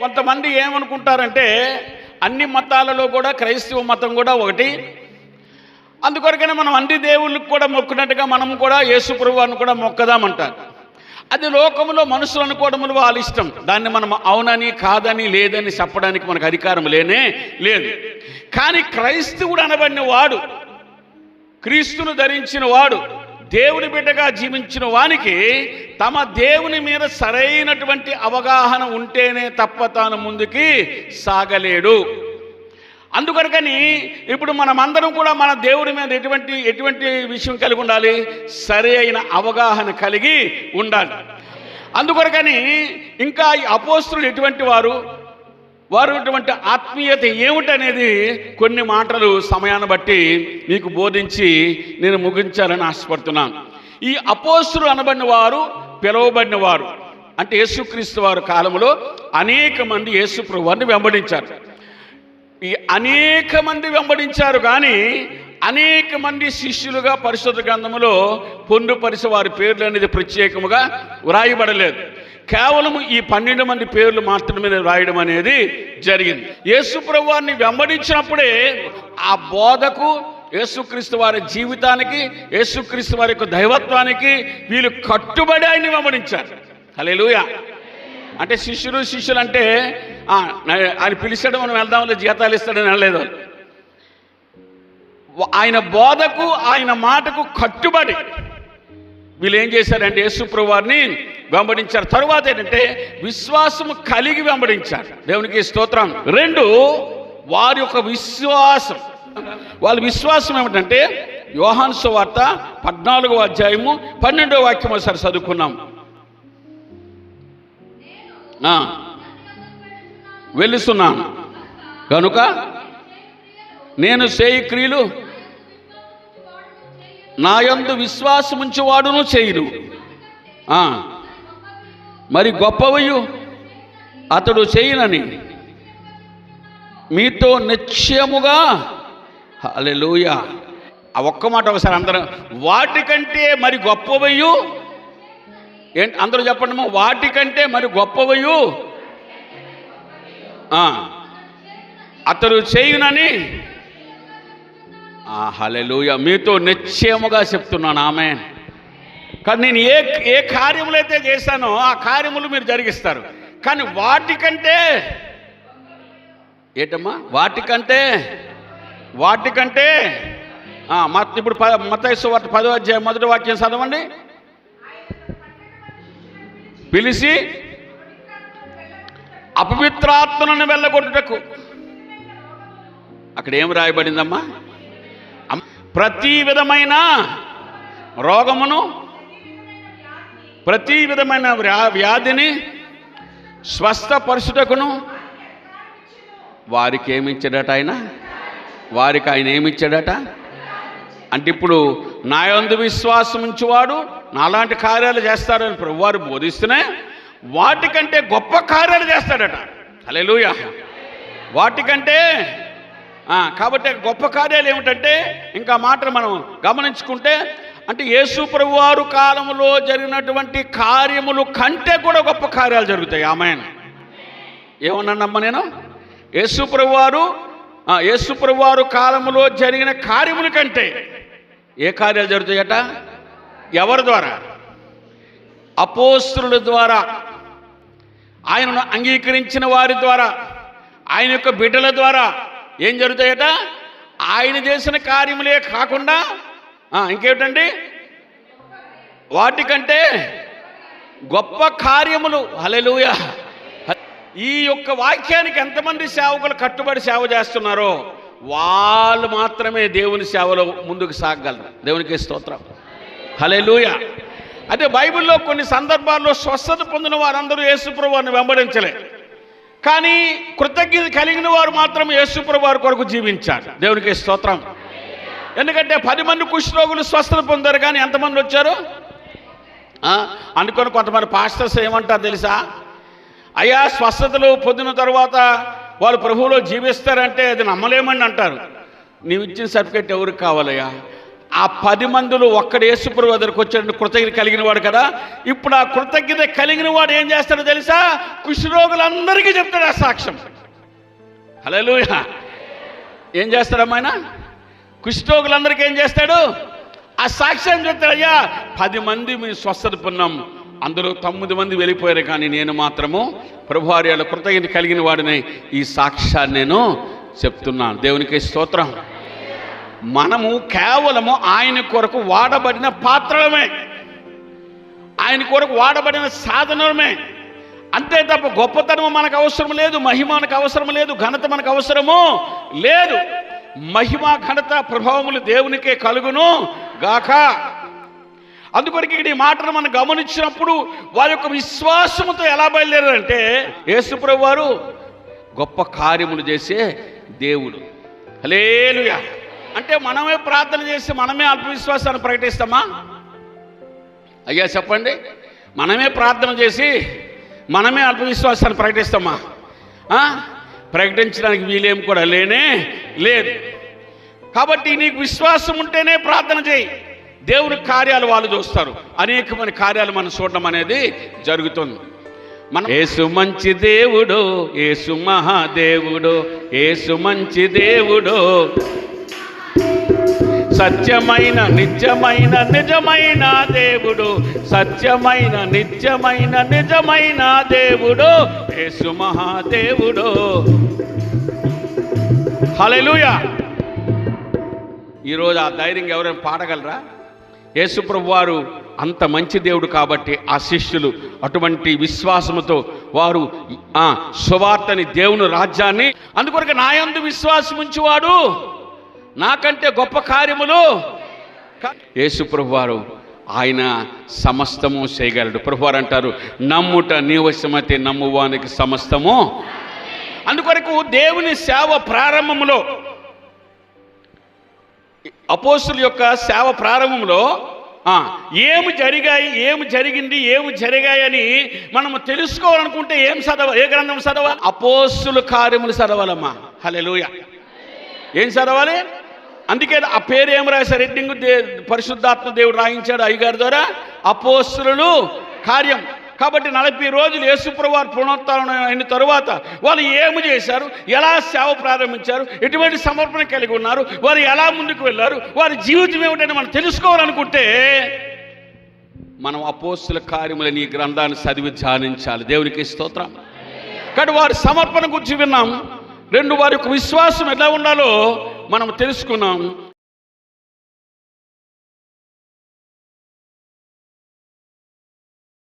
కొంతమంది ఏమనుకుంటారంటే అన్ని మతాలలో కూడా క్రైస్తవ మతం కూడా ఒకటి. అందుకొరకనే మనం అన్ని దేవుళ్ళకి కూడా మొక్కినట్టుగా మనం కూడా యేసు ప్రభువాన్ని కూడా మొక్కదామంటారు. అది లోకంలో మనుషులు అనుకోవడములు వాళ్ళ ఇష్టం. దాన్ని మనం అవునని కాదని లేదని చెప్పడానికి మనకు అధికారం లేనే లేదు. కానీ క్రైస్తవుడు అనబడిన వాడు క్రీస్తును ధరించిన వాడు దేవుని బిడ్డగా జీవించిన వానికి తమ దేవుని మీద సరైనటువంటి అవగాహన ఉంటేనే తప్ప తాను ముందుకి సాగలేడు. అందుకని ఇప్పుడు మనమందరం కూడా మన దేవుడి మీద ఎటువంటి ఎటువంటి విషయం కలిగి ఉండాలి? సరి అయిన అవగాహన కలిగి ఉండాలి. అందుకొరకని ఇంకా ఈ అపోస్తులు ఎటువంటి వారు? వారు అటువంటి ఆత్మీయత ఏమిటనేది కొన్ని మాటలు సమయాన్ని బట్టి మీకు బోధించి నేను ముగించాలని ఆశపడుతున్నాను. ఈ అపోస్తులు అనబడిన వారు పిలువబడిన వారు అంటే యేసుక్రీస్తు వారి కాలంలో అనేక మంది యేసు వెంబడించారు. ఈ అనేక మంది వెంబడించారు కానీ అనేక మంది శిష్యులుగా పరిశుద్ధ గ్రంథంలో పొందుపరిచి వారి పేర్లు అనేది ప్రత్యేకముగా వ్రాయబడలేదు. కేవలం ఈ పన్నెండు మంది పేర్లు మాత్రమే వ్రాయడం అనేది జరిగింది. యేసుప్రభు వారిని వెంబడించినప్పుడే ఆ బోధకు యేసుక్రీస్తు వారి జీవితానికి యేసుక్రీస్తు వారి యొక్క దైవత్వానికి వీళ్ళు కట్టుబడి ఆయన్ని వెంబడించారు. హలేలుయ అంటే శిష్యులు శిష్యులు అంటే ఆ, ఆయన పిలిచాడు మనం వెళ్దాంలే జీతాలు ఇస్తాడని వెళ్ళలేదు ఆయన బోధకు ఆయన మాటకు కట్టుబడి వీళ్ళు ఏం చేశారంటే యేసుప్రభు వారిని వెంబడించారు. తరువాత ఏంటంటే విశ్వాసము కలిగి వెంబడించారు. దేవునికి స్తోత్రం. రెండు వారి యొక్క విశ్వాసం. వాళ్ళ విశ్వాసం ఏమిటంటే యోహాన్సు వార్త పద్నాలుగో అధ్యాయము పన్నెండో వాక్యం ఒకసారి చదువుకున్నాం. వెళ్ళుస్తున్నాను వెలుస్తున్నాను కనుక నేను చేయి క్రియలు నా యందు విశ్వాసముంచి వాడును చేయును మరి గొప్పవయు అతడు చేయనని మీతో నిశ్చయముగా హల్లెలూయ. ఆ ఒక్క మాట ఒకసారి అందరం వాటికంటే మరి గొప్పవయ్యు. ఏంటి అందరూ చెప్పండి వాటికంటే మరి గొప్పవయ్యు. అతడు చేయునని. హలెలుయ మీతో నిశ్చయముగా చెప్తున్నాను ఆమె కానీ నేను ఏ ఏ కార్యములు అయితే చేశానో ఆ కార్యములు మీరు జరిగిస్తారు. కానీ వాటికంటే ఏటమ్మా? వాటికంటే వాటికంటే మత్ ఇప్పుడు ప మతైసు వార్త పదో అధ్యాయం మొదటి వాక్యం చదవండి. పిలిచి అపవిత్రాత్మలను వెళ్ళగొట్టుటకు. అక్కడ ఏం రాయబడిందమ్మా? ప్రతి విధమైన రోగమును ప్రతి విధమైన వ్యా- వ్యాధిని స్వస్థపరచుటకును వారికి ఏమించడట ఆయన? వారికి ఆయన ఏమిచ్చాడట? అంటే ఇప్పుడు నా యందు విశ్వాసం ఉంచేవాడు నాలాంటి కార్యాలు చేస్తారని ప్రభువారు బోధిస్తూనే వాటికంటే గొప్ప కార్యాలు చేస్తాడట. హల్లెలూయ. వాటికంటే కాబట్టి గొప్ప కార్యాలు ఏమిటంటే ఇంకా మాట మనం గమనించుకుంటే అంటే యేసు ప్రభువారు కాలంలో జరిగినటువంటి కార్యములు కంటే కూడా గొప్ప కార్యాలు జరుగుతాయి. ఆమె ఏమన్నానమ్మా నేను? యేసు ప్రభువారు ఆ, యేసు కాలంలో జరిగిన కార్యముల కంటే ఏ కార్యాలు జరుగుతాయట? ఎవరి ద్వారా? అపోస్తుల ద్వారా. ఆయనను అంగీకరించిన వారి ద్వారా. ఆయన యొక్క బిడ్డల ద్వారా. ఏం జరుగుతాయట? ఆయన చేసిన కార్యములే కాకుండా ఇంకేమిటండి? వాటికంటే గొప్ప కార్యములు. హలెలుయా ఈ యొక్క వాక్యానికి ఎంతమంది సేవకులు కట్టుబడి సేవ చేస్తున్నారో వాళ్ళు మాత్రమే దేవుని సేవలో ముందుకు సాగలరు దేవునికి స్తోత్రం. హలెలూయ అదే బైబిల్లో కొన్ని సందర్భాల్లో స్వస్థత పొందిన వారందరూ యేసుప్రభువారిని వెంబడించలే. కానీ కృతజ్ఞత కలిగిన వారు మాత్రం యేసుప్రభు వారి కొరకు జీవించారు. దేవునికి స్తోత్రం. ఎందుకంటే పది మంది కుష్ఠరోగులు స్వస్థత పొందారు కానీ ఎంతమంది వచ్చారు? అనుకొని కొంతమంది పాస్టర్స్ ఏమంటారు తెలుసా? అయ్యా స్వస్థతలు పొందిన తర్వాత వాళ్ళు ప్రభువులో జీవిస్తారంటే అది నమ్మలేమని అంటారు. నీవు ఇచ్చిన సర్టిఫికేట్ ఎవరికి కావాలయ్యా? ఆ పది మందులు ఒక్కడ యేసుప్రభు దగ్గరికి వచ్చాడు కృతజ్ఞత కలిగిన వాడు కదా. ఇప్పుడు ఆ కృతజ్ఞత కలిగిన వాడు ఏం చేస్తాడో తెలుసా? కుష్ఠరోగులందరికీ చెప్తాడు ఆ సాక్ష్యం. హలో ఏం చేస్తాడమ్మా ఆయన కుష్ఠరోగులందరికీ ఏం చేస్తాడు? ఆ సాక్ష్యం చెప్తాడు అయ్యా పది మంది మేము స్వస్థత పొన్నాము అందులో తొమ్మిది మంది వెళ్ళిపోయారు కానీ నేను మాత్రము ప్రభువార్యాల కృతజ్ఞత కలిగిన వాడిని ఈ సాక్ష్యాన్ని నేను చెప్తున్నాను. దేవునికి స్తోత్రం. మనము కేవలము ఆయన కొరకు వాడబడిన పాత్రలమే. ఆయన కొరకు వాడబడిన సాధనమే. అంతే తప్ప గొప్పతనం మనకు అవసరం లేదు మహిమ మనకు అవసరం లేదు ఘనత మనకు అవసరము లేదు. మహిమ ఘనత ప్రభావములు దేవునికే కలుగును గాక. అందుకొరకు ఇక్కడ ఈ మాటను మనం గమనించినప్పుడు వారి యొక్క విశ్వాసముతో ఎలా బయలుదేరారంటే యేసుప్రభు వారు గొప్ప కార్యములు చేసే దేవుడు. హలేలుయా అంటే మనమే ప్రార్థన చేసి మనమే అల్పవిశ్వాసాన్ని ప్రకటిస్తామా? అయ్యా చెప్పండి. మనమే ప్రార్థన చేసి మనమే అల్పవిశ్వాసాన్ని ప్రకటిస్తామా? ప్రకటించడానికి వీలేం కూడా లేనే లేదు. కాబట్టి నీకు విశ్వాసం ఉంటేనే ప్రార్థన చేయి. దేవుని కార్యాలు వాళ్ళు చూస్తారు. అనేకమైన కార్యాలు మనం చూడడం అనేది జరుగుతుంది. మన ఏసు మంచి దేవుడు ఏసు మహాదేవుడు ఏసు మంచి దేవుడు. సత్యమైన నిత్యమైన నిజమైన దేవుడు. సత్యమైన నిత్యమైన నిజమైన దేవుడు. యేసు మహాదేవుడు. హల్లెలూయా. ఈరోజు ఆ ధైర్యం ఎవరైనా పాడగలరా? యేసుప్రభు వారు అంత మంచి దేవుడు కాబట్టి ఆ శిష్యులు అటువంటి విశ్వాసముతో వారు ఆ సువార్తని దేవుని రాజ్యాన్ని అందుకొరకు నాయందు విశ్వాసం ఉంచువాడు. నాకంటే గొప్ప కార్యములు. యేసుప్రభు వారు ఆయన సమస్తము చేయగలడు. ప్రభువారు అంటారు నమ్ముట నీవశమతి నమ్మువానికి సమస్తము. అందుకొరకు దేవుని సేవ ప్రారంభములో అపోస్తుల యొక్క సేవ ప్రారంభంలో ఏమి జరిగాయి ఏమి జరిగింది ఏమి జరిగాయని మనము తెలుసుకోవాలనుకుంటే ఏం చదవ ఏ గ్రంథం చదవ అపోస్తుల కార్యములు చదవాలమ్మా. హలెలుయ ఏం చదవాలి? అందుకే ఆ పేరు ఏం రాశారు? ఎడ్డింగ్ దే పరిశుద్ధాత్మ దేవుడు రాయించాడు అయ్యగారి ద్వారా. అపోస్తులు కార్యం. కాబట్టి నలభై రోజులు యేసుప్రవారు పునరుత్థానం అయిన తరువాత వాళ్ళు ఏమి చేశారు? ఎలా సేవ ప్రారంభించారు? ఎటువంటి సమర్పణ కలిగి ఉన్నారు? వారు ఎలా ముందుకు వెళ్ళారు? వారి జీవితం ఏమిటని మనం తెలుసుకోవాలనుకుంటే మనం అపోస్తుల కార్యములని ఈ గ్రంథాన్ని చదివి ధ్యానించాలి. దేవునికి స్తోత్రం. కానీ వారి సమర్పణ గురించి విన్నాం. రెండు వారి యొక్క విశ్వాసం ఎలా ఉండాలో మనం తెలుసుకున్నాం.